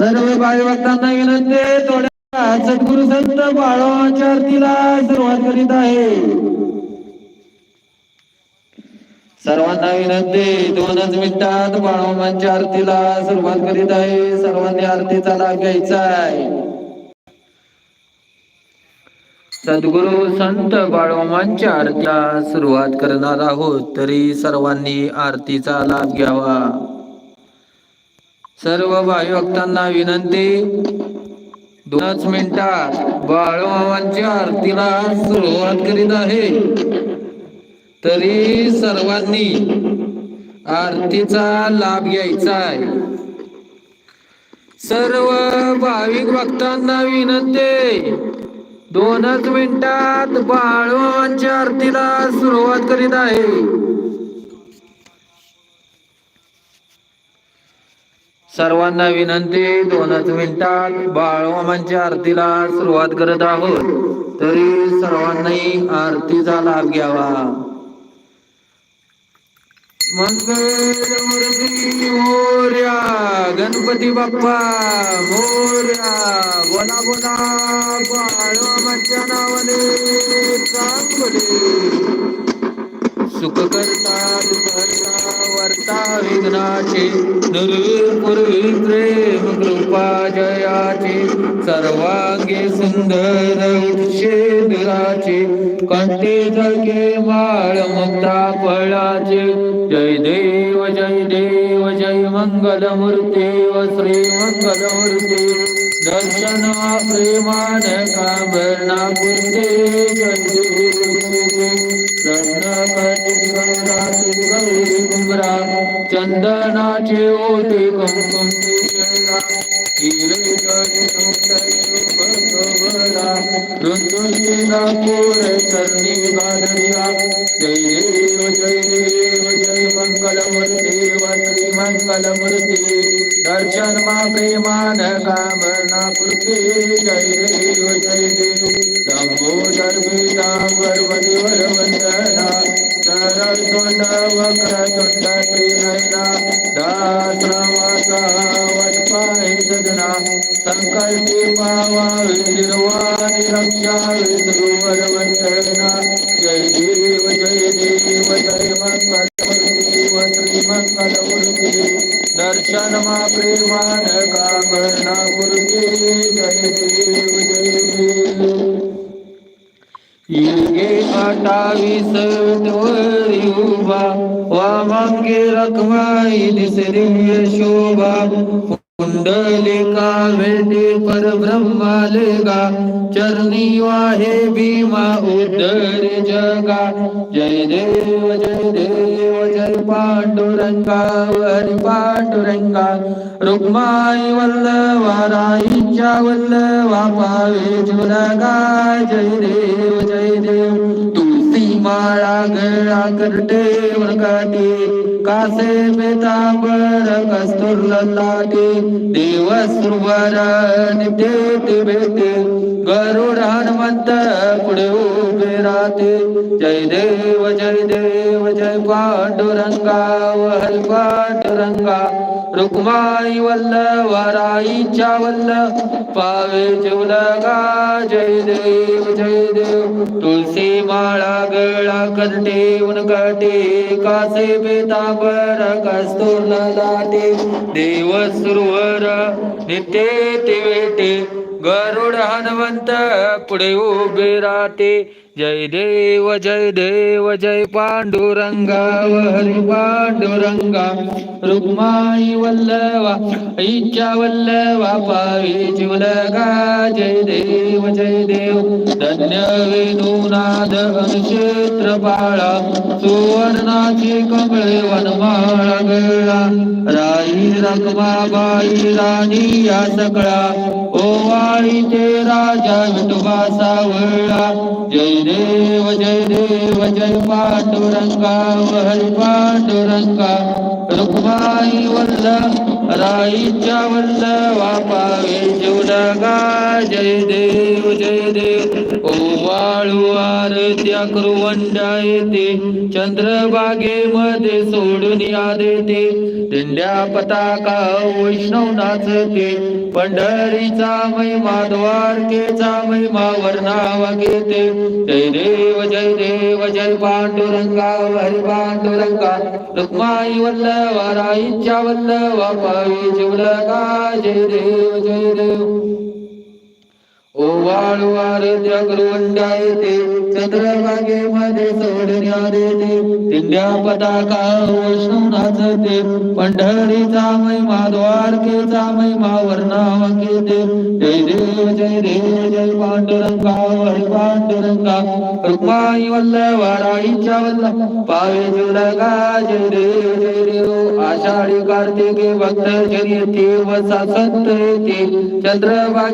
सर्व बाळभक्तांना विनंती थोड्या सद्गुरु संत बाळवाच्या आरतीला सुरुवात करीत आहे. सर्वांना विनंती दोनच मिनिटात बाळोमांच्या आरतीला सुरुवात करीत आहे. सर्वांनी आरतीचा लाभ घ्यायचा आहे. सद्गुरु संत बाळोमांच्या आरतीला सुरुवात करणार आहोत तरी सर्वांनी आरतीचा लाभ घ्यावा. सर्व भाविभक्तांना विनंती. दोनच मिनिटात बाळोमांच्या आरतीला सुरुवात करीत आहे. तरी सर्वांनी आरतीचा लाभ घ्यायचा आहे. सर्व भाविक भक्तांना विनंती. दोनच मिनिटात बाळवांच्या आरतीला सुरुवात करीत आहे. सर्वांना विनंती दोनच मिनिटात बाळवामांच्या आरतीला सुरुवात करत आहोत. तरी सर्वांनी आरतीचा लाभ घ्यावा. मोर्या गणपती बाप्पा मोर्या बोला बोला बाळवामांच्या नावाने चांगले. सुख करता दुखहर्ता वर्ता विघ्नाचे नृपूर्वी प्रेम कृपा जयाचे. सर्वांगे सुंदर उठशे दुराचे कंठे झळके माळ मुक्ता फळाचे. जय देव जय देव जय मंगल मूर्ती व श्री मंगल मूर्ती दर्शन प्रेमान कांबरणा पूर्ते जय देव जय देव कुंभरा चंदनाचे ओटे कुंकुम हिरे ऋतुला पूर चरणी गादरिया जय देव जय देव जय मंगल मूर्ती व श्री मंगल दर्शन मा प्रेमान कामना पूर्ती जय देव हो जय देव लंबोदर पीतांबर वरिवर वंदना सरळ तोंड वक्र तोंड नयना दासरामाचा सदना संकल्पी पावावे निर्वाणी रक्षावे गुरुवर वंदना जय देव जय देव जय मंगल मंगल मूर्ती दर्शन मा प्रेमान कामना मूर्ती जय देव जय देव युगे अठावीस विठवरी उभा वामांगे रखमाई दिसरी शोभा कुंडलिका भेटे परब्रह्मालेगा चरणी वाहे भीमा उदर जगा। जय देव जय देव जय पांडुरंगा हरी पांडुरंगा रुक्माई वल्लवा राईच्या वल्लवा पावे जुलगा जय देव जय देव तुलसी माळा गळा कासे बेतांबर लाटे. देव सुरवर ते भेटे. गरुड हनुमंत पुढे उभे राहते. जय देव जय देव जय पांडुरंगा हरी पांडुरंगा. रुक्माई वल्लवा राईच्या वल्ल पावे जेवला जय देव जय देव. तुलसी माळा गळा करते उनगटे कासे बेतांबर कस्तूर लाटे देव सुरवर नित्य ते वेटे गरुड हनुमंत पुढे उभे राहते. जय देव जय देव जय पांडुरंगा हरी पांडुरंगा. रुक्माई वल्लवा इच्छा वल्लवा पावी जिवलगा. जय देव जय देव. धन्य वेणुनाद अनुक्षेत्र बाळा सुवर्णाची कमळे वनमाळा गळा. राई रखमाबाई राणी या सकळा. ओवाळी ते राजा विठोबा सावळा. जय देव जय देव जय पांडुरंगा हरी पांडुरंगा. रुक्माई वल्ल राईच्या वल्लवा पावे जीवलगा जय देव जय देव. ओवाळू आरत्या करुवंडा येते. चंद्रभागेमध्ये सोडून या देते. दिंड्या पताका वैष्णव नाचते. पंढरीचा महिमा द्वारकेचा महिमा वर्णावा घेते. जय देव जय देव जय पांडुरंगा हरि पांडुरंगा. रुक्माई वल्लवा राईच्या वल्लवा पावी जीवलका जय देव जय देव ओवाळू आरत्या करुवंडा येते चंद्रभागेमध्ये सोडण्या देते. तिंड्या पताका वैष्णव नाचते पंढरीचा महिमा द्वारकेचा महिमा वर्णावा घेते जय देव जय देव जय पांडुरंगा हरी पांडुरंगा. रुक्माई वल्लवा राईच्या वल्ल पावे जुलगा जय देव जय देव आषाढी कार्तिके भक्त येते वसा संत येते. चंद्रभाग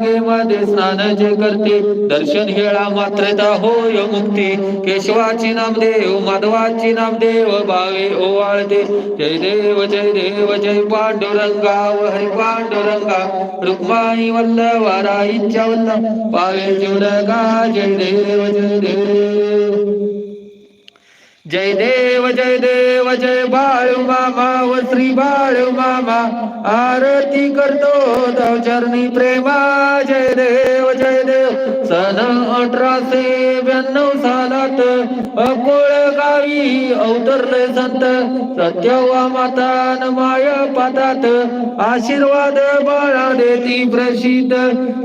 मध्ये स्नान जे करते दर्शन हेळा मात्रता होय मुक्ती. केशवाची नामदेव माधवाची नामदेव भावे ओवाळते. जय देव जय देव जय पांडुरंगा हरी पांडुरंगा. रुक्माई वल्लवा राईच्या वल्ल पावे चिवडगा जय देव जय देव. जय देव जय देव जय बाळू मामा व श्री बाळू मामा आरती करतो चरणी प्रेमा. जय देव जय देव. सन अठराशे ब्याण्णव सालात अकोळ गावी अवतरले संत. सत्यवा माता न माया पातात. आशीर्वाद बाळा देती प्रसिद्ध.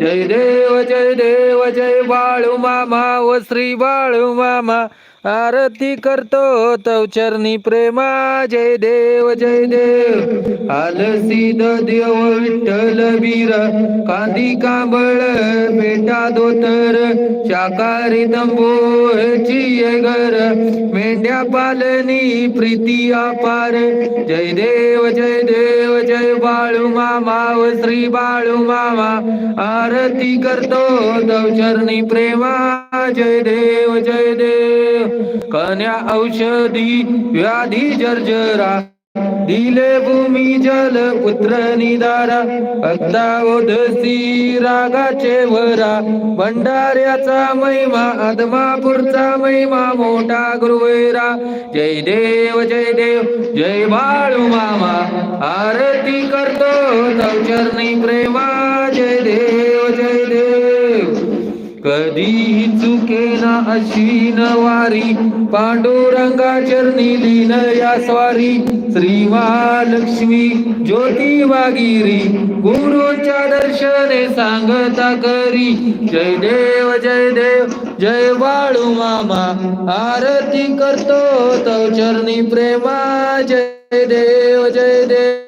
जय देव जय देव जय बाळू मामा व श्री बाळू मामा आरती करतो तवचरणी प्रेमा जय देव जय देव. आलसी देव विठ्ठल वीर कांदी कांबळ बेटा दोतर शाकाहारी तंबूची घर मेंढ्या पालनी प्रीती अपार जय देव जय देव जय बाळू मामा व श्री बाळू मामा. आरती करतो तवचरणी प्रेमा जय देव जय देव. कन्या औषधी व्याधी जर्जरा दिले भूमी जल पुत्र निदारा भक्ता ओधसी रागाचे वरा भंडाऱ्याचा महिमा आदमापूरचा महिमा मोठा गुरुवेरा. जय देव जय देव जय बाळू मामा आरती करतो तव चरणी प्रेमा. जय देव जय देव. कधी चुकेना अशी नवारी. पांडुरंगा चरणी लीन या स्वारी. श्री महालक्ष्मी ज्योती वागिरी. गुरुच्या दर्शने सांगता करी. जय देव जय देव जय बाळू मामा. आरती करतो तव चरणी प्रेमा. जय देव जय देव.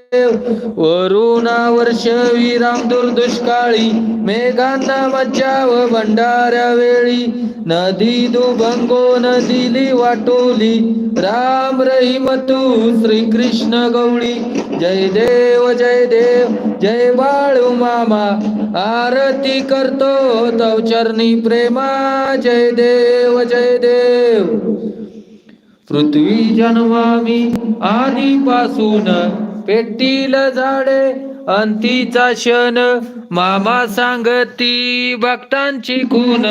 वरुणा वर्ष विराम दुर्दुष्काळी मेघांना मज्जा व भंडाऱ्या वेळी. नदी दुभंगो नदीली वाटोली राम रहीम तू श्री कृष्ण गौळी जय देव जय देव जय बाळू मामा आरती करतो तव चरणी प्रेमा. जय देव जय देव. पृथ्वी जन्मामी आधीपासून पेटील झाडे अंतीचा क्षण मामा सांगती भक्तांची खून.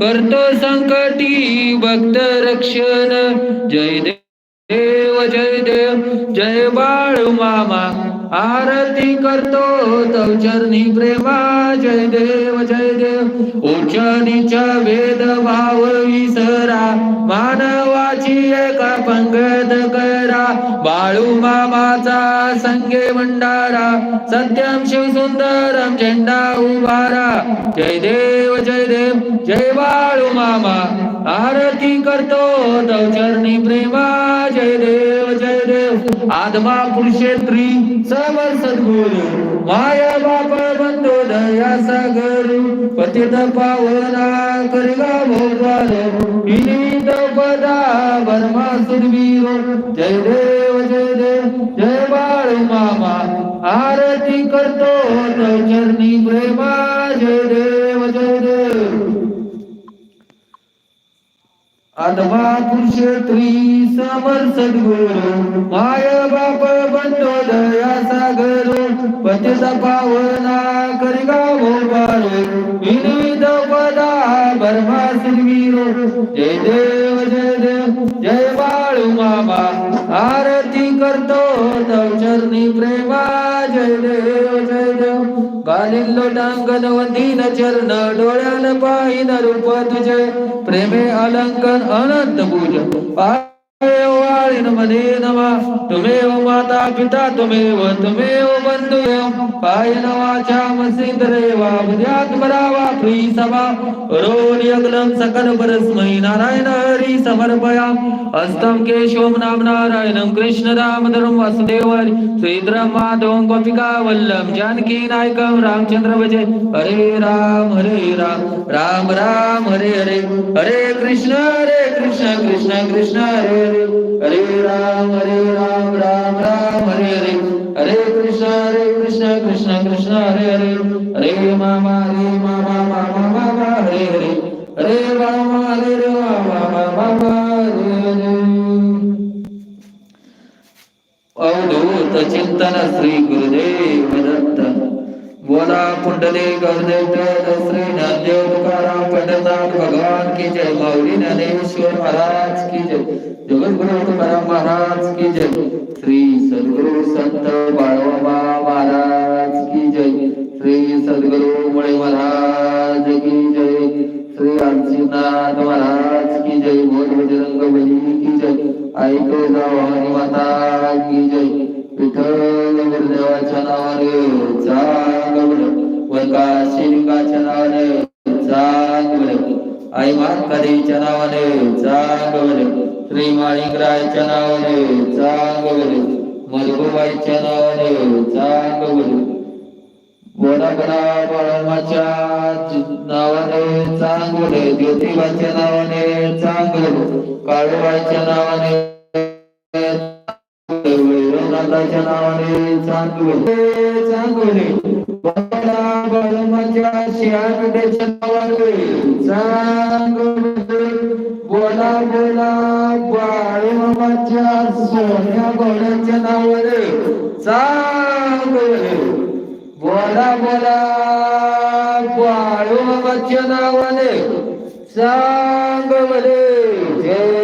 करतो संकटी भक्त रक्षण. जय देव जय देव जय बाळू मामा. आरती करतो तवचरणी प्रेमा. जय देव जय देव उच्च नीच भेद भाव विसरा. मानवाची एका पंगत कर बाळू मामाचा संगे भंडारा सत्यम शिव सुंदरम झेंडा उभारा. जय देव जय देव जय बाळू मामा. आरती करतो दौचरणी प्रेमा. जय देव जय देव. आदमा पुरुषेत्री समर सद्गुरु. माया बाप बंधू दया सागर. पतित पावना करिगा भोपाल विनीत पदा बर्मा सुरवीर. जय देव जय देव जय बाळ मामा. आरती करतो चरणी प्रेमा. जय देव जय देव आत्मा कुरुक्षेत्री समर सद्गुरु. माय बाप बंधो दया सागर. पतित पावना करिगा भोपाळ विनित द्रौपदा भरमासिरवीरो जय देव जय देव जय बाळ मामा. आरती करतो तव चरणी प्रेमा जय देव जय देव गालिल लोटांगण वंदीन चरण डोळ्यान पाहिन रूप तुझे. प्रेमे अलंकन अनंत पूज वाळीन तुमेव माता पिता तुमेव तुमेव बंधू पायन वाचा मसीद रेवा बुद्ध्यात बरावा प्री सभा. रोल यग्लम सकल परस्मै नारायण हरी समर्पया. हस्तम केशोम नाम नारायणम कृष्ण दामोदरम वासुदेव हरी श्रीधरम माधवम गोपिका वल्लम जानकी नायकम रामचंद्र भजे हरे राम हरे राम राम राम हरे हरे. हरे कृष्ण हरे कृष्ण कृष्ण कृष्ण हरे हरे हरे राम हरे राम राम राम हरे हरे. हरे कृष्ण हरे कृष्ण कृष्ण कृष्ण हरे हरे. हरे मामा हरे मामा मामा मामा हरे हरे. हरे राम हरे राम मामा मामा हरे हरे. अवधूत चिंतन श्री गुरुदेव दत्त. बोला कुंडले गौरदेव श्री ज्ञानदेव तुकाराम पंडितनाथ भगवान की जय मौली ज्ञानेश्वर महाराज की जय जगद्गुरु तुकाराम महाराज की जय श्री सद्गुरु संत बाळोबा महाराज की जय श्री सद्गुरु मुळे महाराज की जय श्री अर्जुनाथ महाराज की जय बोल बजरंग बली की जय ऐको भवानी माता की जय. श्री माणिकरायच्या नावाने चांगलं मलगोबाईच्या नावाने चांगलं बोडाकडा बाळमाच्या नावाने चांगले ज्योतिबाच्या नावाने चांगले काळूबाईच्या नावाने वैरवनाथाच्या नावाने चांग चांगले बोडा बाळमाच्या शियाकड्याच्या नावाने चांग बोला बाळमाच्या सोन्या घोड्याच्या नावाने. चांगले. बोला बोला. बाळू बाबाच्या नावाने. सांग बले जय